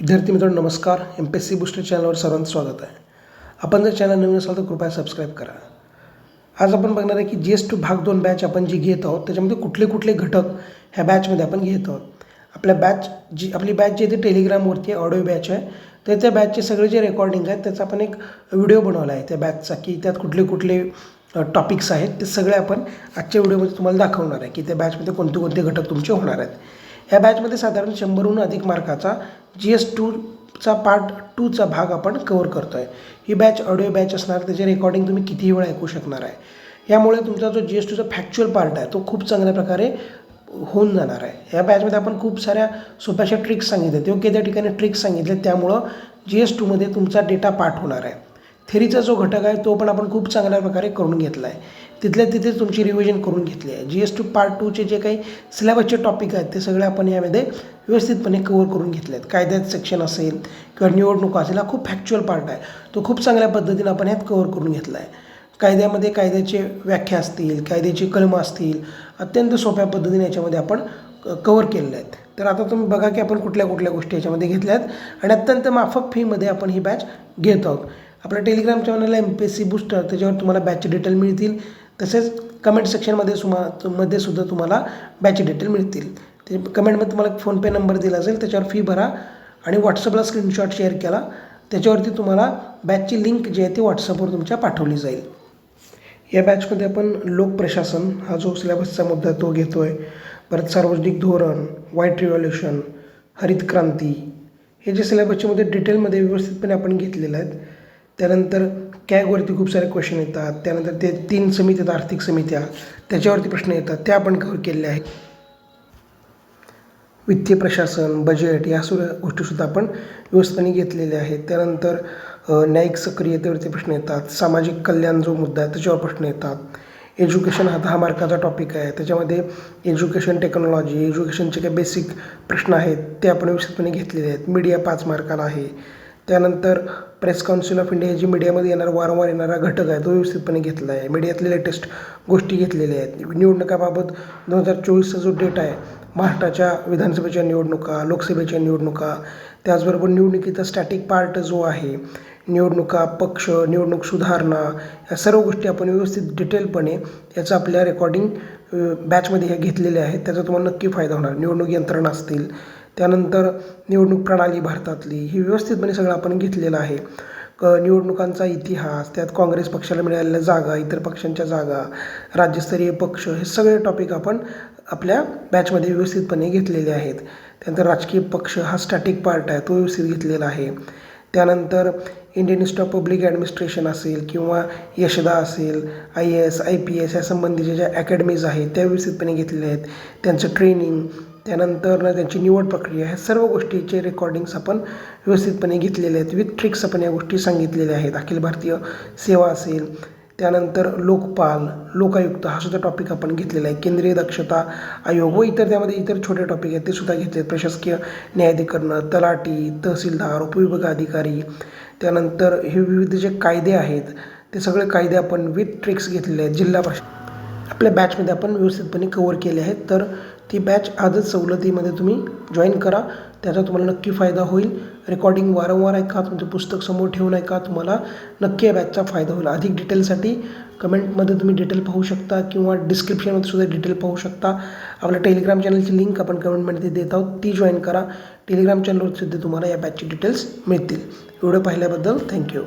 विद्यार्थी मित्रांनो नमस्कार. M P S C booster चॅनलवर सर्वांचं स्वागत आहे. आपण जर चॅनल नवीन असाल तर कृपया सबस्क्राईब करा. आज आपण बघणार आहे की जी एस टू भाग दोन बॅच आपण जी घेत आहोत त्याच्यामध्ये कुठले कुठले घटक ह्या बॅचमध्ये आपण घेत आहोत. आपल्या बॅच जी आपली बॅच जी आहे ती टेलिग्रामवरती ऑडिओ बॅच आहे. तर त्या बॅचचे सगळे जे रेकॉर्डिंग आहेत त्याचा आपण एक व्हिडिओ बनवला आहे त्या बॅचचा की त्यात कुठले कुठले टॉपिक्स आहेत ते सगळे आपण आजच्या व्हिडिओमध्ये तुम्हाला दाखवणार आहे की त्या बॅचमध्ये कोणते कोणते घटक तुमचे होणार आहेत. या बॅचमध्ये साधारण शंभरहून अधिक मार्काचा जी एस टूचा पार्ट टूचा भाग आपण कवर करतो आहे ही बॅच ऑडिओ बॅच असणार त्याचे रेकॉर्डिंग तुम्ही कितीही वेळा ऐकू शकणार आहे. यामुळे तुमचा जो जी एस टूचा फॅक्च्युअल पार्ट आहे तो खूप चांगल्या प्रकारे होऊन जाणार आहे. या बॅचमध्ये आपण खूप साऱ्या सोप्याशा ट्रिक्स सांगितल्या. योग्य त्या ठिकाणी ट्रिक्स सांगितले त्यामुळं जी एस टूमध्ये तुमचा डेटा पाठ होणार आहे. थेरीचा जो घटक आहे तो पण आपण खूप चांगल्या प्रकारे करून घेतला आहे तिथल्या तिथेच तुमची रिव्हिजन करून घेतली आहे. जी एस टू पार्ट टूचे जे काही सिलेबसचे टॉपिक आहेत ते सगळे आपण यामध्ये व्यवस्थितपणे कवर करून घेतले आहेत. कायद्यात सेक्शन असेल किंवा निवडणुका असेल हा खूप फॅक्च्युअल पार्ट आहे. तो खूप चांगल्या पद्धतीने आपण ह्यात कवर करून घेतला आहे. कायद्यामध्ये कायद्याचे व्याख्या असतील कायद्याची कलमं असतील अत्यंत सोप्या पद्धतीने याच्यामध्ये आपण कवर केलेले आहेत. तर आता तुम्ही बघा की आपण कुठल्या कुठल्या गोष्टी याच्यामध्ये घेतल्या आहेत आणि अत्यंत माफक फीमध्ये आपण ही बॅच घेत आहोत. आपल्या टेलिग्राम चॅनलला M P S C booster त्याच्यावर तुम्हाला बॅचचे डिटेल मिळतील. तसेच कमेंट सेक्शनमध्ये सुमा मध्ये सुद्धा तुम्हाला बॅच डिटेल मिळतील. ते कमेंटमध्ये तुम्हाला फोनपे नंबर दिला असेल त्याच्यावर फी भरा आणि व्हॉट्सअपला स्क्रीनशॉट शेअर केला. त्याच्यावरती तुम्हाला बॅचची लिंक जी आहे ती व्हॉट्सअपवर तुमच्या पाठवली जाईल. या बॅचमध्ये आपण लोकप्रशासन हा जो सिलेबसचा मुद्दा तो घेतो आहे परत सार्वजनिक धोरण व्हाईट रिव्हॉल्युशन हरित क्रांती. हे जे सिलेबसच्या डिटेलमध्ये व्यवस्थितपणे आपण घेतलेलं आहेत. त्यानंतर कॅगवरती खूप सारे क्वेश्चन येतात. त्यानंतर ते तीन समित्या आहेत आर्थिक समित्या. त्याच्यावरती प्रश्न येतात. त्या आपण कव्हर केलेल्या आहेत. वित्तीय प्रशासन बजेट या सुद्धा गोष्टीसुद्धा आपण व्यवस्थितपणे घेतलेल्या आहेत. त्यानंतर न्यायिक सक्रियतेवरती प्रश्न येतात. सामाजिक कल्याण जो मुद्दा आहे त्याच्यावर प्रश्न येतात. एज्युकेशन हा दहा मार्काचा टॉपिक आहे. त्याच्यामध्ये एज्युकेशन टेक्नॉलॉजी एज्युकेशनचे काही बेसिक प्रश्न आहेत ते आपण व्यवस्थितपणे घेतलेले आहेत. मीडिया पाच मार्काला आहे. त्यानंतर प्रेस काउन्सिल ऑफ इंडिया जी मीडियामध्ये येणारा वारंवार येणारा घटक आहे तो व्यवस्थितपणे घेतला आहे. मीडियातले लेटेस्ट गोष्टी घेतलेल्या आहेत. निवडणुकाबाबत दोन हजार चोवीसचा जो डेटा आहे महाराष्ट्राच्या विधानसभेच्या निवडणुका लोकसभेच्या निवडणुका त्याचबरोबर निवडणुकीचा स्टॅटिक पार्ट जो आहे निवडणुका पक्ष निवडणूक सुधारणा या सर्व गोष्टी आपण व्यवस्थित डिटेलपणे याचं आपल्या रेकॉर्डिंग बॅचमध्ये ह्या घेतलेल्या आहेत. त्याचा तुम्हाला नक्की फायदा होणार. निवडणूक यंत्रणा असतील त्यानंतर निवडणूक प्रणाली भारतातली ही व्यवस्थितपणे सगळं आपण घेतलेलं आहे. क निवडणुकांचा इतिहास त्यात काँग्रेस पक्षाला मिळालेल्या जागा इतर पक्षांच्या जागा राज्यस्तरीय पक्ष हे सगळे टॉपिक आपण आपल्या बॅचमध्ये व्यवस्थितपणे घेतलेले आहेत. त्यानंतर राजकीय पक्ष हा स्टॅटिक पार्ट आहे तो व्यवस्थित घेतलेला आहे. त्यानंतर Indian Institute of Public Administration असेल किंवा यशदा असेल I A S I P S या संबंधीच्या ज्या अकॅडमीज आहेत त्या व्यवस्थितपणे घेतलेल्या आहेत. त्यांचं ट्रेनिंग त्यानंतर त्यांची निवड प्रक्रिया ह्या सर्व गोष्टीचे रेकॉर्डिंग्स आपण व्यवस्थितपणे घेतलेले आहेत. विथ ट्रिक्स आपण या गोष्टी सांगितलेल्या आहेत. अखिल भारतीय सेवा असेल त्यानंतर लोकपाल लोकायुक्त हा सुद्धा टॉपिक आपण घेतलेला आहे. केंद्रीय दक्षता आयोग व इतर त्यामध्ये इतर छोटे टॉपिक आहेत ते सुद्धा घेतले आहेत प्रशासकीय न्यायाधिकरणं तलाठी तहसीलदार उपविभाग अधिकारी त्यानंतर हे विविध जे कायदे आहेत ते सगळे कायदे आपण विथ ट्रिक्स घेतलेले आहेत. जिल्हा भाषा आपल्या बॅचमध्ये आपण व्यवस्थितपणे कवर केले आहेत. तर ती बॅच आजच सवलतीमध्ये तुम्ही जॉईन करा. त्याचा तुम्हाला नक्की फायदा होईल. रेकॉर्डिंग वारंवार ऐका. तुमचं पुस्तक समोर ठेवून ऐका. तुम्हाला नक्की या बॅचचा फायदा होईल. अधिक डिटेलसाठी कमेंटमध्ये तुम्ही डिटेल पाहू शकता किंवा डिस्क्रिप्शनमध्ये सुद्धा डिटेल पाहू शकता. आपल्या टेलिग्राम चॅनलची लिंक आपण कमेंटमध्ये देत आहोत. ती जॉईन करा. टेलिग्राम चॅनलवर सुद्धा तुम्हाला या बॅचचे डिटेल्स मिळतील. व्हिडिओ पाहिल्याबद्दल थँक्यू